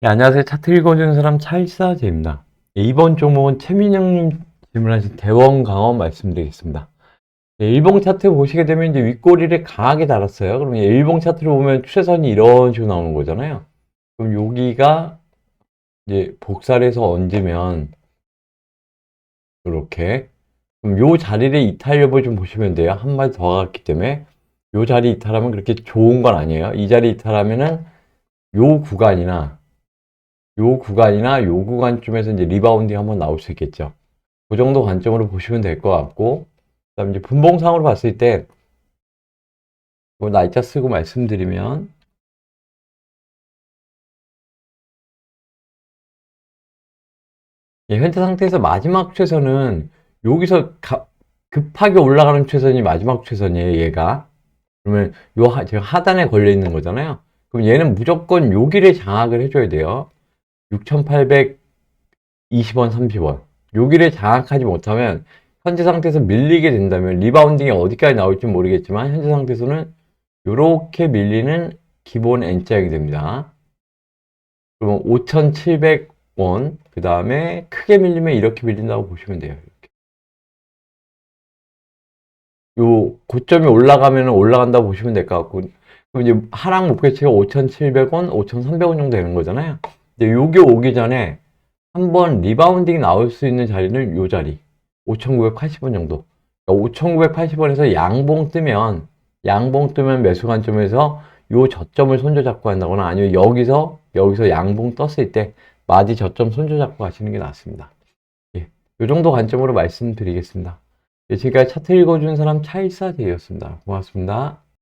네, 안녕하세요. 차트 읽어주는 사람 차일사제입니다. 네, 이번 종목은 최민영님 질문하신 대원 강원 말씀드리겠습니다. 네, 일봉 차트 보시게 되면 이제 윗꼬리를 강하게 달았어요. 그러면 일봉 차트를 보면 추세선이 이런 식으로 나오는 거잖아요. 그럼 여기가 이제 해서 얹으면 이렇게 그럼 요 자리를 이탈 여부 좀 보시면 돼요. 한 마디 더 갔기 때문에 요 자리 이탈하면 그렇게 좋은 건 아니에요. 이 자리 이탈하면은 요 구간이나 요 구간이나 요 구간쯤에서 이제 리바운딩 한번 나올 수 있겠죠. 그 정도 관점으로 보시면 될 것 같고, 그 다음 이제 분봉상으로 봤을 때, 뭐 날짜 쓰고 말씀드리면, 예, 현재 상태에서 마지막 최선은 여기서 가- 급하게 올라가는 최선이 마지막 최선이에요, 얘가. 그러면 요 하, 지금 하단에 걸려 있는 거잖아요. 그럼 얘는 무조건 여기를 장악을 해줘야 돼요. 6,820원, 30원. 여기를 장악하지 못하면 현재 상태에서 밀리게 된다면 리바운딩이 어디까지 나올지 모르겠지만 현재 상태에서는 이렇게 밀리는 기본 N자형이 됩니다. 그러면 5,700원, 그 다음에 크게 밀리면 이렇게 밀린다고 보시면 돼요. 이렇게. 요 고점이 올라가면 올라간다고 보시면 될 것 같고, 그럼 이제 하락 목표치가 5,700원, 5,300원 정도 되는 거잖아요. 이제 요게 오기 전에 한번 리바운딩 나올 수 있는 자리는 요 자리 5,980원 정도. 그러니까 5,980원에서 양봉 뜨면 양봉 뜨면 매수 관점에서 요 저점을 손절 잡고 한다거나 아니면 여기서 여기서 양봉 떴을 때 마디 저점 손절 잡고 가시는 게 낫습니다. 예. 요 정도 관점으로 말씀드리겠습니다. 예, 지금까지 차트 읽어주는 사람 차일사대였습니다. 고맙습니다.